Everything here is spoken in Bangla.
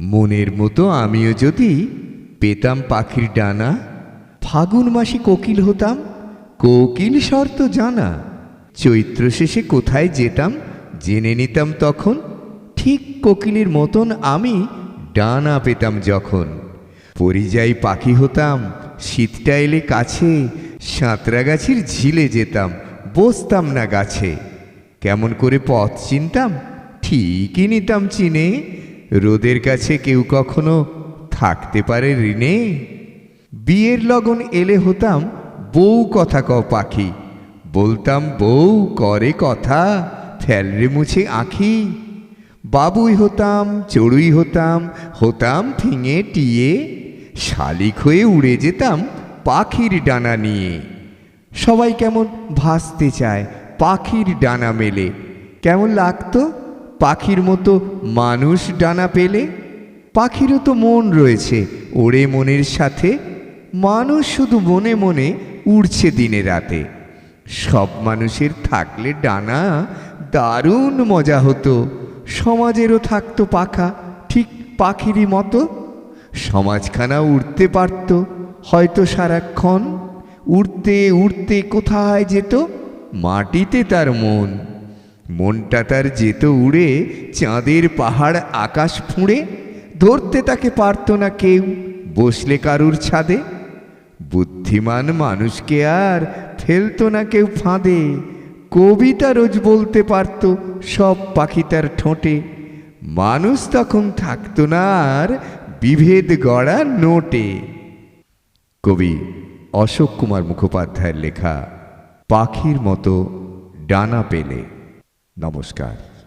মনের মতো আমিও যদি পেতাম পাখির ডানা, ফাগুন মাসে কোকিল হতাম, কোকিল শর্ত জানা। চৈত্র শেষে কোথায় যেতাম, জেনে নিতাম তখন, ঠিক কোকিলের মতন আমি ডানা পেতাম যখন। পরিযায়ী পাখি হতাম শীতটা এলে কাছে সাঁতরাগাছির ঝিলে যেতাম, বসতাম না গাছে। কেমন করে পথ চিনতাম, ঠিকই নিতাম চিনে রোদের কাছে কেউ কখনো থাকতে পারে ঋণে? বিয়ের লগন এলে হতাম, বউ কথা ক পাখি। বলতাম, বউ করে কথা ফেলরে মুছে আঁখি। বাবুই হতাম, চড়ুই হতাম হতাম ফিঙে টিয়ে। শালিক হয়ে উড়ে যেতাম পাখির ডানা নিয়ে। সবাই কেমন ভাসতে চায় পাখির ডানা মেলে। কেমন লাগতো পাখির মতো মানুষ ডানা পেলে? পাখিরও তো মন রয়েছে ওড়ে মনের সাথে। মানুষ শুধু মনে মনে উড়ছে দিনে রাতে। সব মানুষের থাকলে ডানা দারুণ মজা হতো। সমাজেরও থাকতো পাখা, ঠিক পাখিরই মতো। সমাজখানা উড়তে পারত, হয়তো সারাক্ষণ। উড়তে উড়তে কোথায় যেত? মাটিতে তার মন। মনটা তার যেত উড়ে, চাঁদের পাহাড় আকাশ ফুঁড়ে। ধরতে তাকে পারত না কেউ, বসলে কারুর ছাদে। বুদ্ধিমান মানুষকে আর ফেলতো না কেউ ফাঁদে। কবিতা রোজ বলতে পারত, সব পাখি তার ঠোঁটে। মানুষ তখন থাকতো না আর বিভেদ গড়া নোটে। কবি অশোক কুমার মুখোপাধ্যায়ের লেখা, পাখির মতো ডানা পেলে। Namaskar.